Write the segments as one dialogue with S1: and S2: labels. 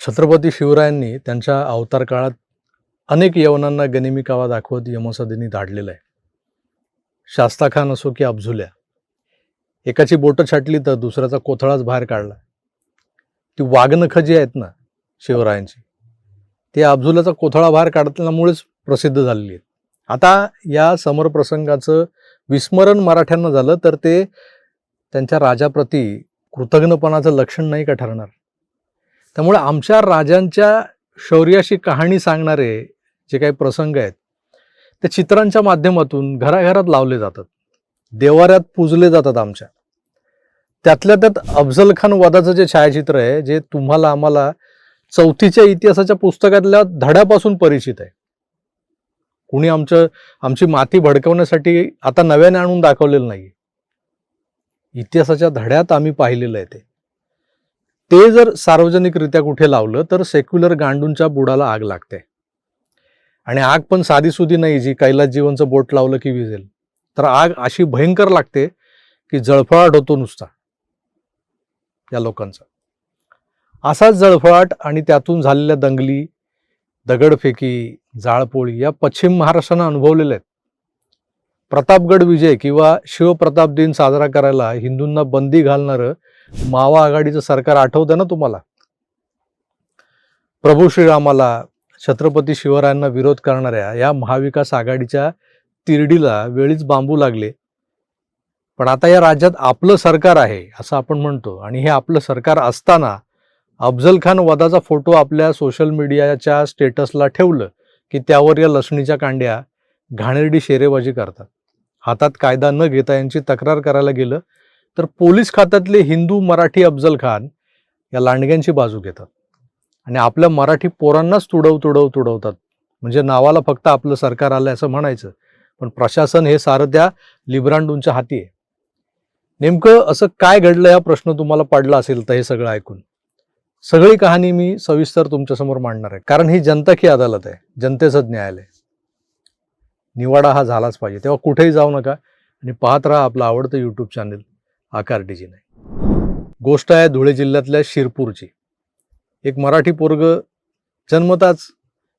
S1: छत्रपती शिवरायांनी त्यांच्या अवतार काळात अनेक यवनांना गनिमी कावा दाखवत यमसदनी धाडलेलं आहे. शास्ताखान असो की अफझुल्या एकाची बोटं छाटली तर दुसऱ्याचा कोथळाच बाहेर काढला. ती वाघनखं जी आहेत ना शिवरायांची ते अफझुल्याचा कोथळा बाहेर काढल्यामुळेच प्रसिद्ध झालेली आहेत. आता या समरप्रसंगाचं विस्मरण मराठ्यांना झालं तर ते त्यांच्या राजाप्रती कृतज्ञपणाचं लक्षण नाही का ठरणार? त्यामुळे आमच्या राजांच्या शौर्याशी कहाणी सांगणारे जे काही प्रसंग आहेत ते चित्रांच्या माध्यमातून घराघरात लावले जातात. देवाऱ्यात पूजले जातात आमच्या. त्यातल्या त्यात अफजल खान वदाचं जे छायाचित्र आहे जे तुम्हाला आम्हाला चौथीच्या इतिहासाच्या पुस्तकातल्या धड्यापासून परिचित आहे. कुणी आमचं आमची माती भडकवण्यासाठी आता नव्याने आणून दाखवलेलं नाही इतिहासाच्या धड्यात आम्ही पाहिलेलं आहे ते. ते जर सार्वजनिकरित्या कुठे लावलं तर सेक्युलर गांडूंच्या बुडाला आग लागते. आणि आग पण साधीसुधी नाही जी कैलास जीवनचं बोट लावलं की विजेल. तर आग अशी भयंकर लागते की जळफळाट होतो नुसता या लोकांचा. असाच जळफळाट आणि त्यातून झालेल्या दंगली दगडफेकी जाळपोळी या पश्चिम महाराष्ट्रानं अनुभवलेल्या आहेत. प्रतापगड विजय किंवा शिवप्रताप दिन साजरा करायला हिंदूंना बंदी घालणारं मावा आघाडीचं सरकार आठवतं ना तुम्हाला? प्रभू श्रीरामाला छत्रपती शिवरायांना विरोध करणाऱ्या या महाविकास आघाडीच्या तिरडीला वेळीच बांबू लागले. पण आता या राज्यात आपलं सरकार आहे असं आपण म्हणतो. आणि हे आपलं सरकार असताना अफजल खान वदाचा फोटो आपल्या सोशल मीडियाच्या स्टेटसला ठेवलं की त्यावर या लसणीच्या कांड्या घाणेरडी शेरेबाजी करतात. हातात कायदा न घेता यांची तक्रार करायला गेलं. तर पोलीस खात्यातले हिंदू मराठी अफजल खान या लांडग्यांची बाजू घेतात. आणि आपल्या मराठी पोरांनाच तुडव तुडव तुडवतात. म्हणजे नावाला फक्त आपलं सरकार आलं असं म्हणायचं. पण प्रशासन हे सारं त्या लिब्रांडूंच्या हाती आहे. नेमकं असं काय घडलं या प्रश्न तुम्हाला पडला असेल तर हे सगळं ऐकून. सगळी कहाणी मी सविस्तर तुमच्यासमोर मांडणार आहे. कारण ही जनता की अदालत आहे. जनतेचं न्यायालय. निवाडा हा झालाच पाहिजे. तेव्हा कुठेही जाऊ नका आणि पाहत राहा आपलं आवडतं यूट्यूब चॅनल आकार नाही गोष्ट आहे धुळे जिल्ह्यातल्या शिरपूरची. एक मराठी पोरग जन्मताच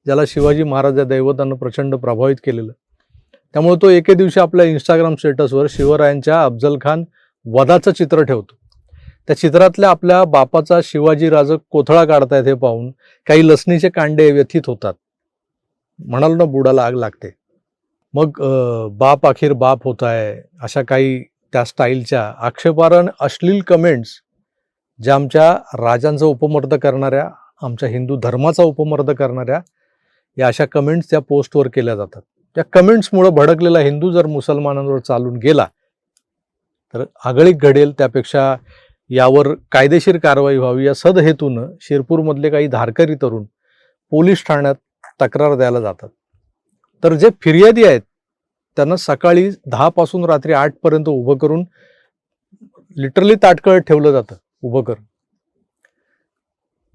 S1: ज्याला शिवाजी महाराज या दैवतानं प्रचंड प्रभावित केलेलं. त्यामुळे तो एके दिवशी आपल्या इंस्टाग्राम स्टेटसवर शिवरायांच्या अफजल खान वधाचं चित्र ठेवतो. त्या चित्रातल्या आपल्या बापाचा शिवाजी राज कोथळा काढतायत हे पाहून काही लसणीचे कांडे व्यथित होतात. म्हणाल ना बुडाला आग लागते. मग बाप अखेर बाप होत आहे अशा काही त्या स्टाईलच्या आक्षेपार्ह अश्लील कमेंट्स ज्या आमच्या राजांचं उपमर्द करणाऱ्या आमच्या हिंदू धर्माचा उपमर्द करणाऱ्या या अशा कमेंट्स त्या पोस्टवर केल्या जातात. त्या कमेंट्समुळं भडकलेला हिंदू जर मुसलमानांवर चालून गेला तर आगळीक घडेल त्यापेक्षा यावर कायदेशीर कारवाई व्हावी. या सदहेतूनं शिरपूरमधले काही धारकरी तरुण पोलीस ठाण्यात तक्रार द्यायला जातात. तर जे फिर्यादी आहेत त्यांना सकाळी दहा पासून रात्री आठपर्यंत उभं करून लिटरली ताटकळत ठेवलं जातं उभं करून.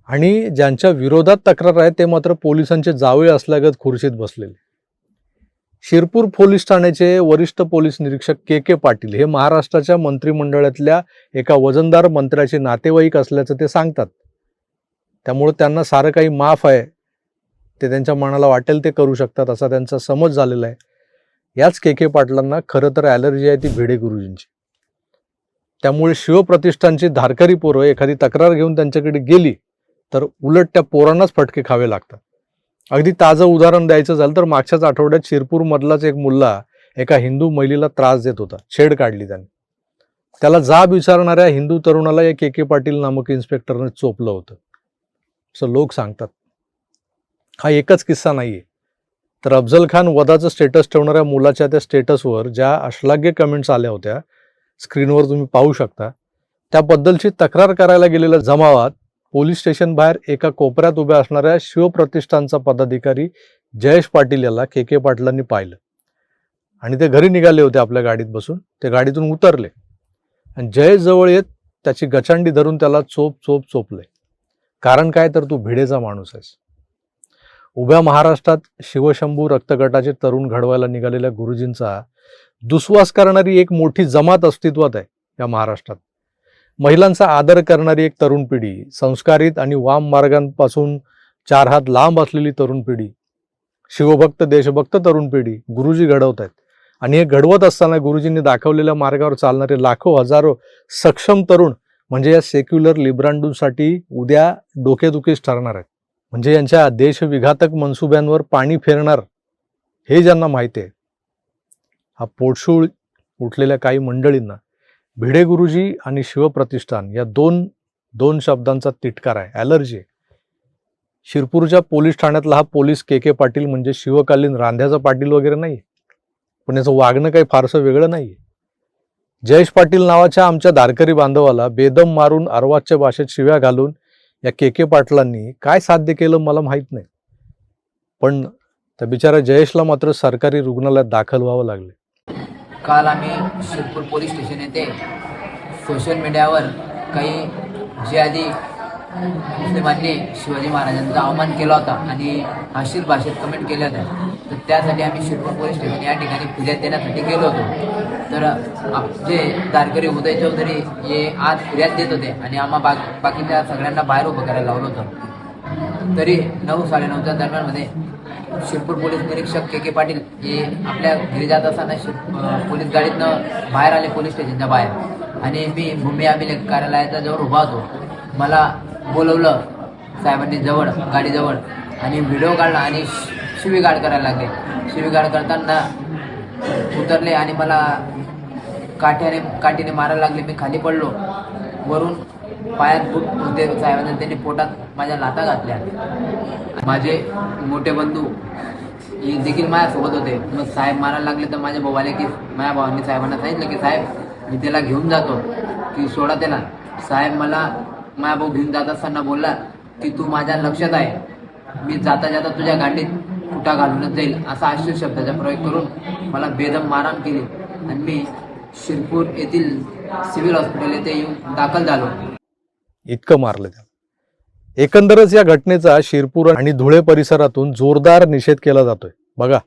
S1: आणि ज्यांच्या विरोधात तक्रार आहे ते मात्र पोलिसांचे जावळे असल्यागत खुर्शीत बसलेले. शिरपूर पोलीस ठाण्याचे वरिष्ठ पोलीस निरीक्षक के के पाटील हे महाराष्ट्राच्या मंत्रिमंडळातल्या एका वजनदार मंत्र्याचे नातेवाईक असल्याचं ते सांगतात. त्यामुळे त्यांना सारं काही माफ आहे ते त्यांच्या मनाला वाटेल ते करू शकतात असा त्यांचा समज झालेला आहे. याच के के पाटलांना खरं तर ॲलर्जी आहे ती भिडे गुरुजींची. त्यामुळे शिवप्रतिष्ठानची धारकरी पोरं एखादी तक्रार घेऊन त्यांच्याकडे गेली तर उलट त्या पोरांनाच फटके खावे लागतात. अगदी ताजं उदाहरण द्यायचं झालं तर मागच्याच आठवड्यात शिरपूर मधलाच एक मुलगा एका हिंदू महिलेला त्रास देत होता छेड काढली त्याने. त्याला जाब विचारणाऱ्या हिंदू तरुणाला या के के पाटील नामक इन्स्पेक्टरने चोपलं होतं. असं लोक सांगतात. हा एकच किस्सा नाहीये. तर अफजल खान वधाचं स्टेटस ठेवणाऱ्या मुलाच्या त्या स्टेटसवर ज्या अश्लाघ्य कमेंट्स आल्या होत्या स्क्रीनवर तुम्ही पाहू शकता. त्याबद्दलची तक्रार करायला गेलेल्या जमावात पोलीस स्टेशन बाहेर एका कोपऱ्यात उभ्या असणाऱ्या शिवप्रतिष्ठानचा पदाधिकारी जयेश पाटील याला के के पाटलांनी पाहिलं. आणि ते घरी निघाले होते आपल्या गाडीत बसून. ते गाडीतून उतरले. आणि जयेश जवळ येत त्याची गचांडी धरून त्याला चोप चोप चोपले. कारण काय? तर तू भिडेचा माणूस आहेस. उभ्या महाराष्ट्रात शिवशंभू रक्तगटाचे तरुण घडवायला निघालेल्या गुरुजींचा दुस्वास करणारी एक मोठी जमात अस्तित्वात आहे या महाराष्ट्रात. महिलांचा आदर करणारी एक तरुण पिढी संस्कारित आणि वाम मार्गांपासून चार हात लांब असलेली तरुण पिढी शिवभक्त देशभक्त तरुण पिढी गुरुजी घडवत आहेत. आणि हे घडवत असताना गुरुजींनी दाखवलेल्या मार्गावर चालणारे लाखो हजारो सक्षम तरुण म्हणजे या सेक्युलर लिब्रांडूंसाठी उद्या डोकेदुखीच ठरणार आहेत. म्हणजे यांच्या देशविघातक मनसुब्यांवर पाणी फेरणार हे ज्यांना माहिती आहे हा पोटशूळ उठलेल्या काही मंडळींना भिडे गुरुजी आणि शिवप्रतिष्ठान या दोन दोन शब्दांचा तिटकार आहे ॲलर्जी शिरपूरच्या पोलीस ठाण्यातला हा पोलीस के के पाटील म्हणजे शिवकालीन रांध्याचा पाटील वगैरे नाही पण याचं वागणं काही फारसं वेगळं नाही. जयेश पाटील नावाच्या आमच्या दारकरी बांधवाला बेदम मारून अर्वाच्या भाषेत शिव्या घालून या के के पाटलांनी काय साध्य केलं मला माहीत नाही. पण त्या बिचारा जयेशला मात्र सरकारी रुग्णालयात दाखल व्हावं लागले.
S2: काल आम्ही शिरपूर पोलीस स्टेशन येथे सोशल मीडियावर काही जिहादी मुस्लिमांनी शिवाजी महाराजांचा अवमान केला होता आणि अशील भाषेत कमेंट केल्या होत्या तर त्यासाठी आम्ही शिरपूर पोलीस स्टेशन या ठिकाणी फिर्याद देण्यासाठी गेलो होतो. तर आमचे तारकरी उदय चौधरी हे आज फिर्याद देत होते आणि आम्हा बाक बाकीच्या सगळ्यांना बाहेर उभं करायला लावलं होतं. तरी नऊ साडेनऊच्या दरम्यानमध्ये शिरपूर पोलीस निरीक्षक के के पाटील हे आपल्या घरी जात असताना शिर पोलीस गाडीतनं बाहेर आले पोलीस स्टेशनच्या बाहेर. आणि मी भूमी अभिलेख कार्यालयाच्या जवळ उभा होतो. मला बोलवलं साहेबांनी जवळ गाडीजवळ. आणि व्हिडिओ काढला आणि शि- करायला लागले. शिवीगाड करताना उतरले आणि मला काठ्याने काठीने मारायला लागले. मी खाली पडलो. वरून पायात बुट होते साहेबांनी. त्यांनी पोटात माझ्या लाता घातल्या. माझे मोठे बंधू हे देखील माझ्यासोबत होते. मग साहेब मारायला लागले तर माझ्या भाऊ की माझ्या भावांनी साहेबांना सांगितलं की साहेब मी त्याला घेऊन जातो. की सोडा त्याला. साहेब मला माझा भाऊ घेऊन जात असताना बोलला की तू माझ्या लक्षात आहे. मी जाता जाता तुझ्या गाडीत कुठा घालूनच जाईल. असा आश्चर्य शब्दाचा प्रयोग करून मला बेदम मारहाण केली आणि मी शिरपूर येथील सिव्हिल हॉस्पिटल येथे येऊन दाखल झालो.
S1: इतकं मारलं त्या एकंदरच या घटनेचा शिरपूर आणि धुळे परिसरातून जोरदार निषेध केला जातोय. बघा.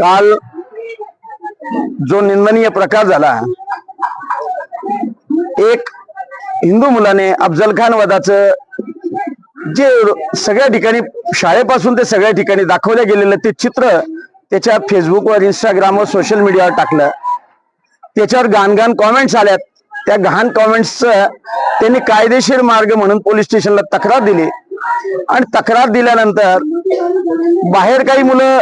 S3: काल जो निंदनीय प्रकार झाला एक हिंदू मुलाने अफजल खान वधाचं जे सगळ्या ठिकाणी शाळेपासून ते सगळ्या ठिकाणी दाखवलं गेलेलं ते चित्र त्याच्या फेसबुकवर इंस्टाग्रामवर सोशल मीडियावर टाकलं. त्याच्यावर घाण घाण कॉमेंट्स आल्यात. त्या घाण कॉमेंट्सचं त्यांनी कायदेशीर मार्ग म्हणून पोलीस स्टेशनला तक्रार दिली. आणि तक्रार दिल्यानंतर बाहेर काही मुलं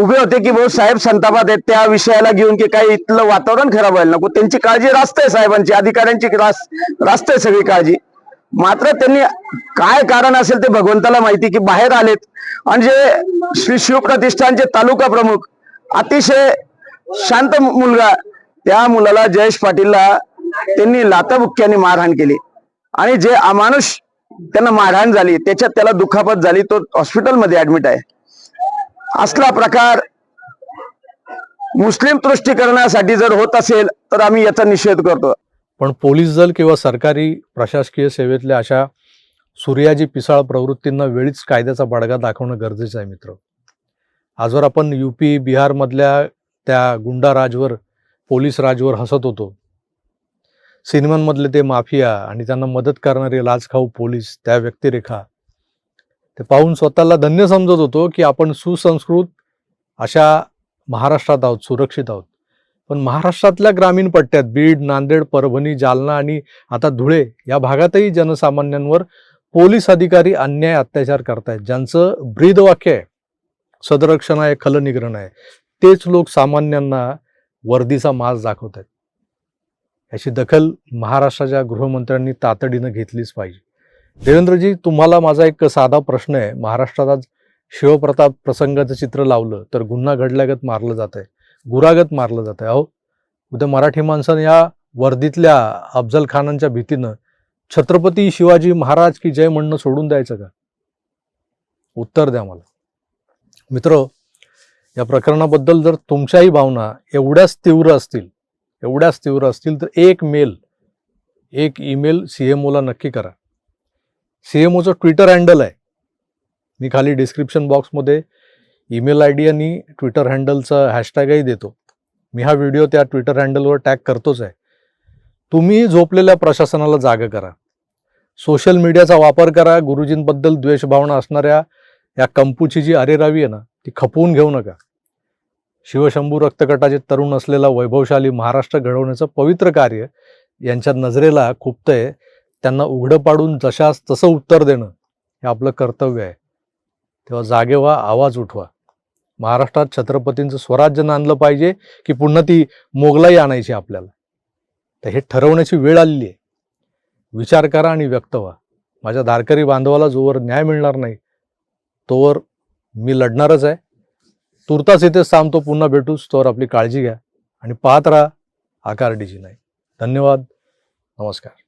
S3: उभे होते की भाऊ साहेब संतापात आहेत त्या विषयाला घेऊन की काही इथलं वातावरण खराब व्हायला नको. त्यांची काळजी रास्त आहे साहेबांची अधिकाऱ्यांची रास्त आहे सगळी काळजी. मात्र त्यांनी काय कारण असेल ते भगवंताला माहिती की बाहेर आलेत. आणि जे श्री शिवप्रतिष्ठानचे तालुका प्रमुख अतिशय शांत मुलगा त्या मुलाला जयेश पाटीलला त्यांनी लाताबुक्क्याने मारहाण केली. आणि जे अमानुष त्यांना मारहाण झाली त्याच्यात त्याला दुखापत झाली तो हॉस्पिटलमध्ये ऍडमिट आहे. असला प्रकार मुस्लिम तुष्टीकरणासाठी जर होत असेल तर आम्ही याचा निषेध करतो.
S1: पण पोलीस दल किंवा सरकारी प्रशासकीय सेवेतल्या अशा सूर्याजी पिसाळ प्रवृत्तींना वेळीच कायद्याचा बडगा दाखवणं गरजेचं आहे मित्र. आजवर आपण युपी बिहारमधल्या त्या गुंडा राजवर पोलीस राजवर हसत होतो. सिनेमांमधले ते माफिया आणि त्यांना मदत करणारे लाचखाऊ पोलीस त्या व्यक्तिरेखा. ते पाहून स्वतःला धन्य समजत होतो की आपण सुसंस्कृत अशा महाराष्ट्रात आहोत सुरक्षित आहोत. पण महाराष्ट्रातल्या ग्रामीण पट्ट्यात बीड नांदेड परभणी जालना आणि आता धुळे या भागातही जनसामान्यांवर पोलीस अधिकारी अन्याय अत्याचार करतायत ज्यांचं ब्रीदवाक्य आहे सदरक्षण आहे खलनिग्रहण आहे. तेच लोक सामान्यांना वर्दीचा मास दाखवत आहेत याची दखल महाराष्ट्राच्या गृहमंत्र्यांनी तातडीनं घेतलीच पाहिजे. देवेंद्रजी तुम्हाला माझा एक साधा प्रश्न आहे. महाराष्ट्रात आज शिवप्रताप प्रसंगाचं चित्र लावलं तर गुन्हा घडल्यागत मारलं जात आहे गुरागत मारलं जात आहे अहो उद्या मराठी माणसानं या वर्दीतल्या अफजल खानांच्या भीतीनं छत्रपती शिवाजी महाराज की जय म्हणणं सोडून द्यायचं का? उत्तर द्या मला. मित्र या प्रकरणाबद्दल जर तुमच्याही भावना एवढ्याच तीव्र असतील एवढ्याच तीव्र असतील तर एक मेल एक ईमेल सी एम ओला नक्की करा. सी एम ओचं ट्विटर हँडल आहे. मी खाली डिस्क्रिप्शन बॉक्समध्ये ईमेल आय डी आणि ट्विटर हँडलचा हॅशटॅगही देतो. मी हा व्हिडिओ त्या ट्विटर हँडलवर टॅग करतोच आहे. तुम्ही झोपलेल्या प्रशासनाला जाग करा. सोशल मीडियाचा वापर करा. गुरुजींबद्दल द्वेषभावना असणाऱ्या या कंपूची जी अरेरावी आहे ना ती खपवून घेऊ नका. शिवशंभू रक्तगटाचे तरुण असलेला वैभवशाली महाराष्ट्र घडवण्याचं पवित्र कार्य यांच्या नजरेला खुपतंय. त्यांना उघडं पाडून जशास तसं उत्तर देणं हे आपलं कर्तव्य आहे. तेव्हा जागे व्हा आवाज उठवा. महाराष्ट्रात छत्रपतींचं स्वराज्य नांदलं पाहिजे की पुन्हा ती मोगलाई आणायची आपल्याला? तर हे ठरवण्याची वेळ आलेली आहे. विचार करा आणि व्यक्त व्हा. माझ्या धारकरी बांधवाला जोवर न्याय मिळणार नाही तोवर मी लढणारच आहे. तुर्तास इथेच थांबतो पुन्हा भेटूच तोवर आपली काळजी घ्या आणि पाहत राहा आकार डीजी नाही. धन्यवाद नमस्कार.